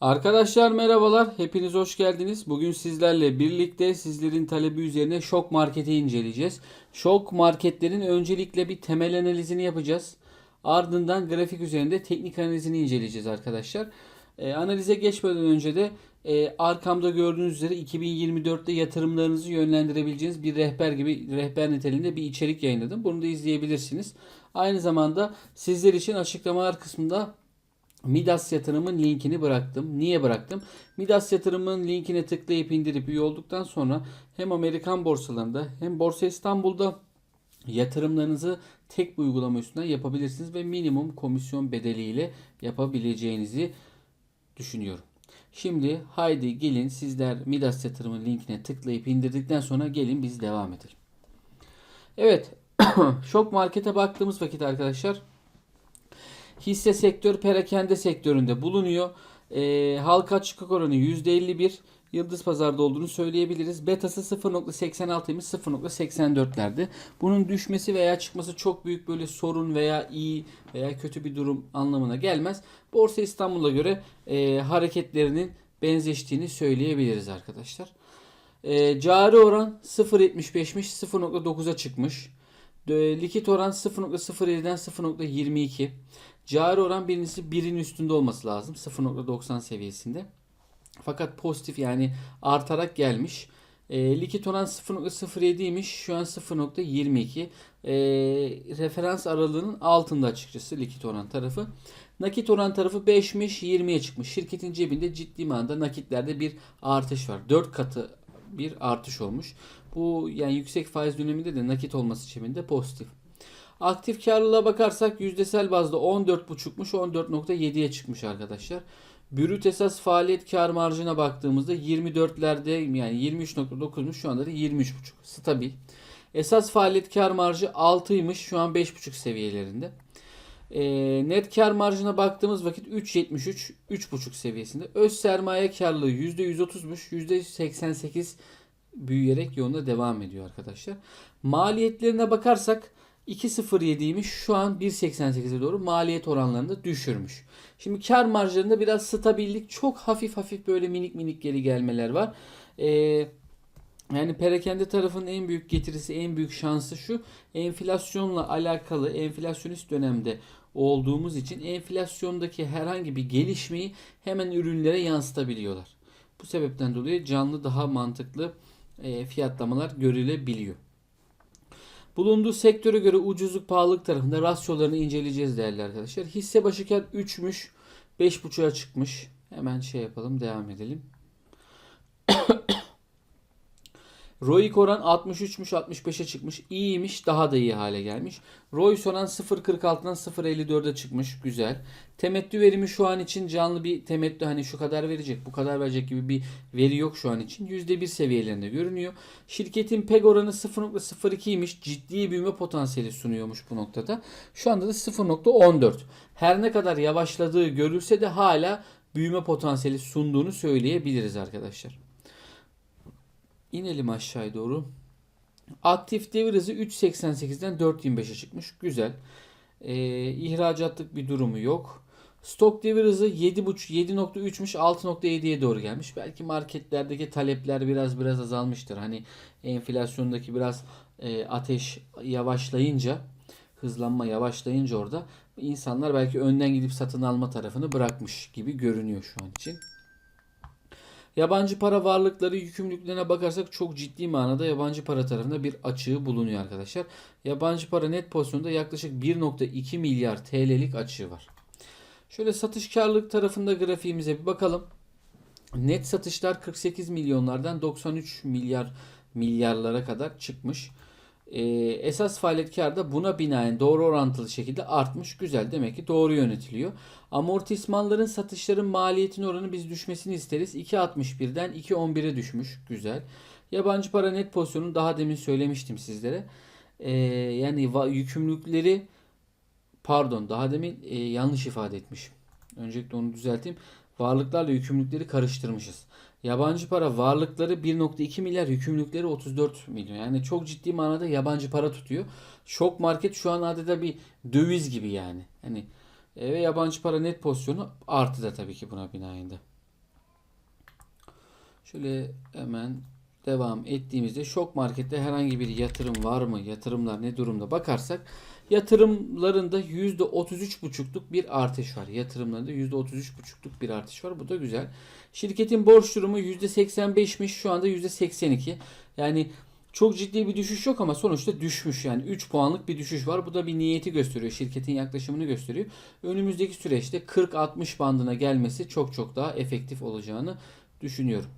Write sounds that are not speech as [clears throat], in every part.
Arkadaşlar merhabalar. Hepiniz hoş geldiniz. Bugün sizlerle birlikte sizlerin talebi üzerine şok marketi inceleyeceğiz. Şok marketlerin öncelikle bir temel analizini yapacağız. Ardından grafik üzerinde teknik analizini inceleyeceğiz arkadaşlar. E, analize geçmeden önce de e, arkamda gördüğünüz üzere 2024'te yatırımlarınızı yönlendirebileceğiniz bir rehber gibi rehber niteliğinde bir içerik yayınladım. Bunu da izleyebilirsiniz. Aynı zamanda sizler için açıklamalar kısmında Midas yatırımın linkini bıraktım. Niye bıraktım? Midas yatırımın linkine tıklayıp indirip üye olduktan sonra hem Amerikan borsalarında hem Borsa İstanbul'da yatırımlarınızı tek bir uygulama üstünden yapabilirsiniz ve minimum komisyon bedeliyle yapabileceğinizi düşünüyorum. Şimdi haydi gelin sizler Midas yatırımın linkine tıklayıp indirdikten sonra gelin biz devam edelim. Evet, [clears throat] şok markete baktığımız vakit arkadaşlar hisse sektör perakende sektöründe bulunuyor. E, halka açıklık oranı %51. Yıldız pazarda olduğunu söyleyebiliriz. Betası 0.86'ymış 0.84'lerdi. Bunun düşmesi veya çıkması çok büyük böyle sorun veya iyi veya kötü bir durum anlamına gelmez. Borsa İstanbul'a göre e, hareketlerinin benzeştiğini söyleyebiliriz arkadaşlar. E, cari oran 0.75'miş 0.9'a çıkmış. Likit oran 0.07'den 0.22. Cari oran birincisi birin üstünde olması lazım. 0.90 seviyesinde. Fakat pozitif yani artarak gelmiş. E, likit oran 0.07'ymiş. Şu an 0.22. E, referans aralığının altında açıkçası likit oran tarafı. Nakit oran tarafı 5'miş 20'ye çıkmış. Şirketin cebinde ciddi manada nakitlerde bir artış var. 4 katı bir artış olmuş. Bu yani yüksek faiz döneminde de nakit olması cebinde pozitif. Aktif karlılığa bakarsak yüzdesel bazda 14.5'muş 14.7'ye çıkmış arkadaşlar. Brüt esas faaliyet kar marjına baktığımızda 24'lerde yani 23.9'muş şu anda da 23.5 stabil. Esas faaliyet kar marjı 6'ymış şu an 5.5 seviyelerinde. E, net kar marjına baktığımız vakit 3.73 3.5 seviyesinde. Öz sermaye karlılığı %130'muş %88 büyüyerek yoluna devam ediyor arkadaşlar. Maliyetlerine bakarsak 2.07'ymiş şu an 1.88'e doğru maliyet oranlarında düşürmüş. Şimdi kar marjlarında biraz stabillik çok hafif hafif böyle minik minik geri gelmeler var. Ee, yani perakende tarafının en büyük getirisi en büyük şansı şu enflasyonla alakalı enflasyonist dönemde olduğumuz için enflasyondaki herhangi bir gelişmeyi hemen ürünlere yansıtabiliyorlar. Bu sebepten dolayı canlı daha mantıklı e, fiyatlamalar görülebiliyor. Bulunduğu sektöre göre ucuzluk pahalılık tarafında rasyolarını inceleyeceğiz değerli arkadaşlar. Hisse başı kar 3'müş. 5.5'a çıkmış. Hemen şey yapalım devam edelim. ROIC oran 63'müş 65'e çıkmış. İyiymiş daha da iyi hale gelmiş. ROIC oran 0.46'dan 0.54'e çıkmış. Güzel. Temettü verimi şu an için canlı bir temettü hani şu kadar verecek bu kadar verecek gibi bir veri yok şu an için. %1 seviyelerinde görünüyor. Şirketin PEG oranı 0.02'ymiş. Ciddi büyüme potansiyeli sunuyormuş bu noktada. Şu anda da 0.14. Her ne kadar yavaşladığı görülse de hala büyüme potansiyeli sunduğunu söyleyebiliriz arkadaşlar. İnelim aşağıya doğru. Aktif devir hızı 3.88'den 4.25'e çıkmış. Güzel. Ee, ihracatlık bir durumu yok. Stok devir hızı 7.5 7.3'müş 6.7'ye doğru gelmiş. Belki marketlerdeki talepler biraz biraz azalmıştır. Hani enflasyondaki biraz e, ateş yavaşlayınca hızlanma yavaşlayınca orada insanlar belki önden gidip satın alma tarafını bırakmış gibi görünüyor şu an için. Yabancı para varlıkları yükümlülüklerine bakarsak çok ciddi manada yabancı para tarafında bir açığı bulunuyor arkadaşlar. Yabancı para net pozisyonda yaklaşık 1.2 milyar TL'lik açığı var. Şöyle satış karlılık tarafında grafiğimize bir bakalım. Net satışlar 48 milyonlardan 93 milyar milyarlara kadar çıkmış. Ee, esas faaliyet kar da buna binaen doğru orantılı şekilde artmış. Güzel demek ki doğru yönetiliyor. Amortismanların satışların maliyetin oranı biz düşmesini isteriz. 2.61'den 2.11'e düşmüş. Güzel. Yabancı para net pozisyonu daha demin söylemiştim sizlere. Ee, yani yükümlülükleri pardon daha demin e, yanlış ifade etmişim. Öncelikle onu düzelteyim. Varlıklarla yükümlülükleri karıştırmışız. Yabancı para varlıkları 1.2 milyar, yükümlülükleri 34 milyon. Yani çok ciddi manada yabancı para tutuyor. Şok market şu an adeta bir döviz gibi yani. Hani ve yabancı para net pozisyonu artı da tabii ki buna binaen de. Şöyle hemen devam ettiğimizde şok markette herhangi bir yatırım var mı? Yatırımlar ne durumda bakarsak yatırımlarında %33,5'luk bir artış var. Yatırımlarında %33,5'luk bir artış var. Bu da güzel. Şirketin borç durumu %85'miş. Şu anda %82. Yani çok ciddi bir düşüş yok ama sonuçta düşmüş. Yani 3 puanlık bir düşüş var. Bu da bir niyeti gösteriyor. Şirketin yaklaşımını gösteriyor. Önümüzdeki süreçte 40-60 bandına gelmesi çok çok daha efektif olacağını düşünüyorum.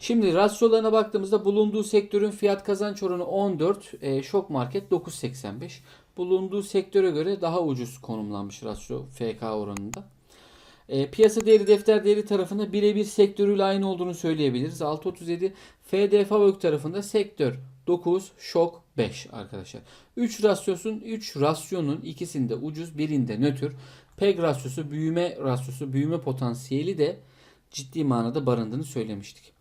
Şimdi rasyolarına baktığımızda bulunduğu sektörün fiyat kazanç oranı 14, e, şok market 9.85. Bulunduğu sektöre göre daha ucuz konumlanmış rasyo FK oranında. E, piyasa değeri defter değeri tarafında birebir sektörüyle aynı olduğunu söyleyebiliriz. 6.37 FD Favök tarafında sektör 9, şok 5 arkadaşlar. 3 rasyosun 3 rasyonun ikisinde ucuz, birinde nötr. PEG rasyosu, büyüme rasyosu, büyüme potansiyeli de ciddi manada barındığını söylemiştik.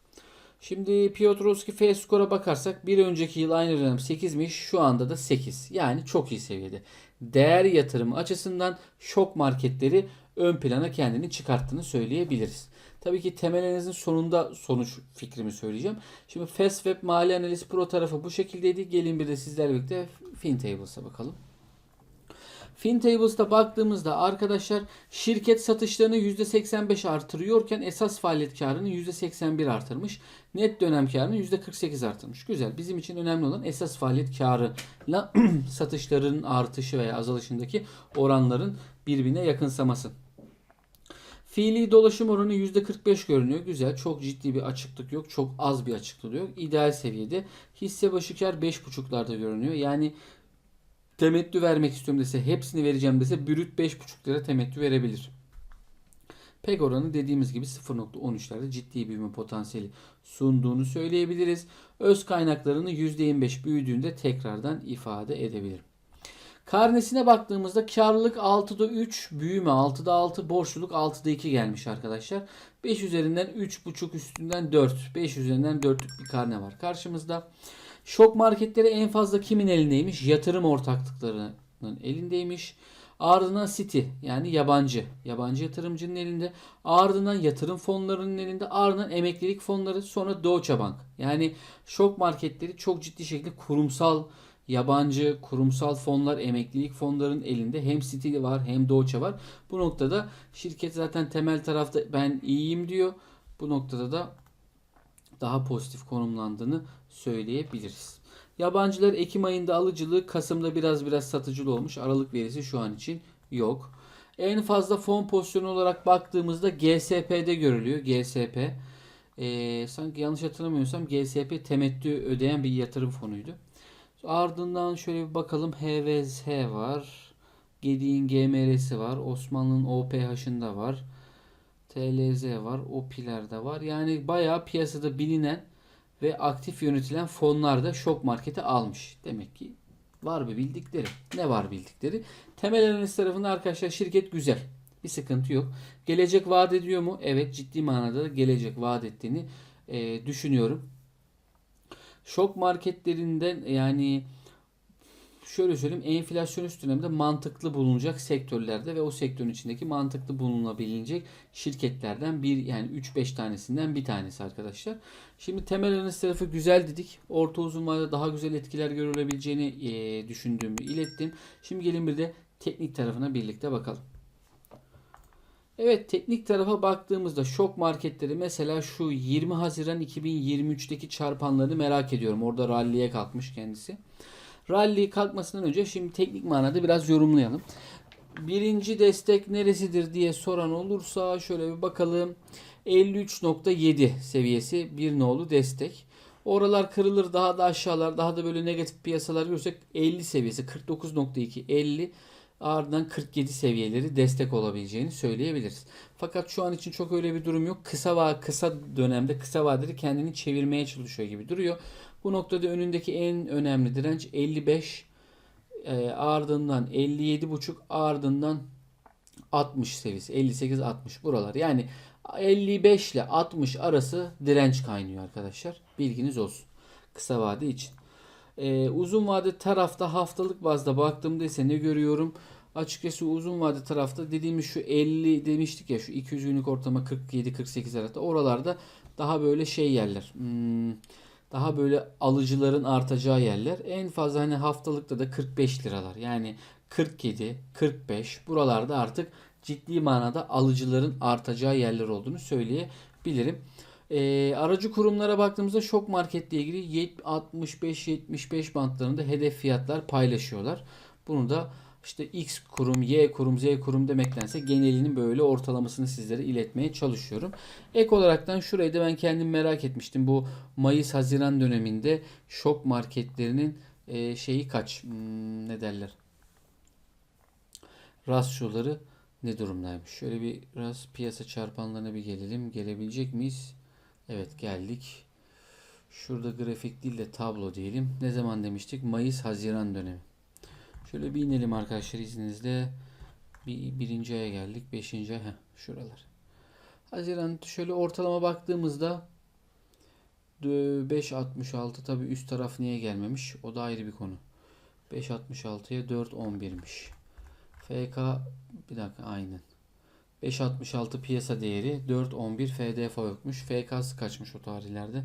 Şimdi Piotrowski F skora bakarsak bir önceki yıl aynı dönem 8'miş şu anda da 8. Yani çok iyi seviyede. Değer yatırımı açısından şok marketleri ön plana kendini çıkarttığını söyleyebiliriz. Tabii ki temel analizin sonunda sonuç fikrimi söyleyeceğim. Şimdi Fastweb Mali Analiz Pro tarafı bu şekildeydi. Gelin bir de sizlerle birlikte FinTables'a bakalım. FinTables'ta baktığımızda arkadaşlar şirket satışlarını %85 artırıyorken esas faaliyet karını %81 artırmış. Net dönem karını %48 artırmış. Güzel. Bizim için önemli olan esas faaliyet karıyla [clears throat] satışların artışı veya azalışındaki oranların birbirine yakınsaması. Fiili dolaşım oranı %45 görünüyor. Güzel. Çok ciddi bir açıklık yok. Çok az bir açıklık yok. İdeal seviyede. Hisse başı kar 5.5'larda görünüyor. Yani temettü vermek istiyorum dese hepsini vereceğim dese bürüt 5.5 lira temettü verebilir. PEG oranı dediğimiz gibi 0.13'lerde ciddi büyüme potansiyeli sunduğunu söyleyebiliriz. Öz kaynaklarını %25 büyüdüğünde tekrardan ifade edebilirim. Karnesine baktığımızda karlılık 6'da 3, büyüme 6'da 6, borçluluk 6'da 2 gelmiş arkadaşlar. 5 üzerinden 3.5 üstünden 4, 5 üzerinden 4'lük bir karne var karşımızda. Şok marketleri en fazla kimin elindeymiş? Yatırım ortaklıklarının elindeymiş. Ardından City yani yabancı. Yabancı yatırımcının elinde. Ardından yatırım fonlarının elinde. Ardından emeklilik fonları. Sonra Deutsche Bank. Yani şok marketleri çok ciddi şekilde kurumsal yabancı kurumsal fonlar, emeklilik fonların elinde. Hem City var hem Deutsche var. Bu noktada şirket zaten temel tarafta ben iyiyim diyor. Bu noktada da daha pozitif konumlandığını söyleyebiliriz. Yabancılar Ekim ayında alıcılığı, Kasım'da biraz biraz satıcılı olmuş. Aralık verisi şu an için yok. En fazla fon pozisyonu olarak baktığımızda GSP'de görülüyor. GSP. Ee, sanki yanlış hatırlamıyorsam GSP temettü ödeyen bir yatırım fonuydu. Ardından şöyle bir bakalım. HVZ var. Gediğin GMR'si var. Osmanlı'nın OPH'ında var. TLZ var. OPİ'lerde var. Yani bayağı piyasada bilinen ve aktif yönetilen fonlar da şok markete almış. Demek ki var bir bildikleri. Ne var bildikleri? Temel analiz tarafında arkadaşlar şirket güzel. Bir sıkıntı yok. Gelecek vaat ediyor mu? Evet ciddi manada da gelecek vaat ettiğini e, düşünüyorum. Şok marketlerinden yani şöyle söyleyeyim enflasyonist dönemde mantıklı bulunacak sektörlerde ve o sektörün içindeki mantıklı bulunabilecek şirketlerden bir yani 3-5 tanesinden bir tanesi arkadaşlar. Şimdi temel analiz tarafı güzel dedik. Orta uzun vadede daha güzel etkiler görülebileceğini e, düşündüğümü ilettim. Şimdi gelin bir de teknik tarafına birlikte bakalım. Evet teknik tarafa baktığımızda şok marketleri mesela şu 20 Haziran 2023'teki çarpanlarını merak ediyorum. Orada ralliye kalkmış kendisi. Rally kalkmasından önce şimdi teknik manada biraz yorumlayalım. Birinci destek neresidir diye soran olursa şöyle bir bakalım. 53.7 seviyesi bir nolu destek. Oralar kırılır daha da aşağılar daha da böyle negatif piyasalar görsek 50 seviyesi 49.2 50 ardından 47 seviyeleri destek olabileceğini söyleyebiliriz. Fakat şu an için çok öyle bir durum yok. Kısa va kısa dönemde kısa vadeli kendini çevirmeye çalışıyor gibi duruyor. Bu noktada önündeki en önemli direnç 55 e, ardından 57.5 ardından 60 seviyesi 58 60 buralar. Yani 55 ile 60 arası direnç kaynıyor arkadaşlar. Bilginiz olsun. Kısa vade için. Ee, uzun vade tarafta haftalık bazda baktığımda ise ne görüyorum? Açıkçası uzun vade tarafta dediğimiz şu 50 demiştik ya şu 200 günlük ortalama 47-48 arasında oralarda daha böyle şey yerler. Hmm, daha böyle alıcıların artacağı yerler. En fazla hani haftalıkta da 45 liralar. Yani 47, 45 buralarda artık ciddi manada alıcıların artacağı yerler olduğunu söyleyebilirim. Ee, aracı kurumlara baktığımızda şok marketle ilgili 65-75 bantlarında hedef fiyatlar paylaşıyorlar. Bunu da işte X kurum, Y kurum, Z kurum demektense genelinin böyle ortalamasını sizlere iletmeye çalışıyorum. Ek olaraktan şurayı da ben kendim merak etmiştim. Bu Mayıs-Haziran döneminde şok marketlerinin e, şeyi kaç? Hmm, ne derler? Rasyoları ne durumdaymış? Şöyle bir biraz piyasa çarpanlarına bir gelelim. Gelebilecek miyiz? Evet geldik. Şurada grafik değil de tablo diyelim. Ne zaman demiştik? Mayıs-Haziran dönemi. Şöyle bir inelim arkadaşlar izninizle. Bir, birinci aya geldik. Beşinci ay. Heh, şuralar. Haziran şöyle ortalama baktığımızda 5.66 tabi üst taraf niye gelmemiş? O da ayrı bir konu. 5.66'ya 4.11'miş. FK bir dakika aynen. 5.66 piyasa değeri 4.11 FDF yokmuş. FK'sı kaçmış o tarihlerde.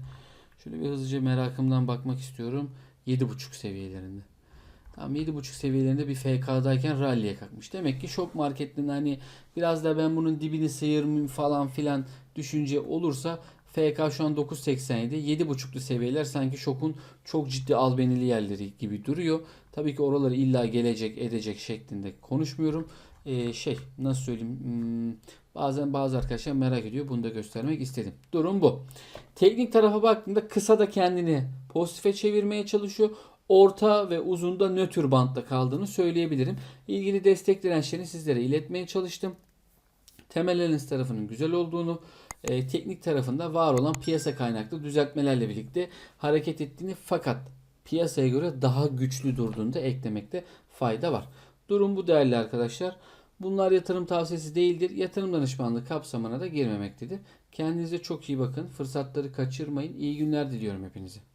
Şöyle bir hızlıca merakımdan bakmak istiyorum. 7.5 seviyelerinde. Tam 7.5 seviyelerinde bir FK'dayken rally'e kalkmış. Demek ki şok marketinde hani biraz da ben bunun dibini sıyırmayayım falan filan düşünce olursa FK şu an 9.87. 7.5'lu seviyeler sanki şokun çok ciddi albenili yerleri gibi duruyor. Tabii ki oraları illa gelecek edecek şeklinde konuşmuyorum. Ee, şey nasıl söyleyeyim hmm, bazen bazı arkadaşlar merak ediyor. Bunu da göstermek istedim. Durum bu. Teknik tarafa baktığımda kısa da kendini pozitife çevirmeye çalışıyor orta ve uzunda nötr bantta kaldığını söyleyebilirim. İlgili destek dirençlerini sizlere iletmeye çalıştım. Temel analiz tarafının güzel olduğunu, e, teknik tarafında var olan piyasa kaynaklı düzeltmelerle birlikte hareket ettiğini fakat piyasaya göre daha güçlü durduğunu da eklemekte fayda var. Durum bu değerli arkadaşlar. Bunlar yatırım tavsiyesi değildir. Yatırım danışmanlığı kapsamına da girmemektedir. Kendinize çok iyi bakın. Fırsatları kaçırmayın. İyi günler diliyorum hepinize.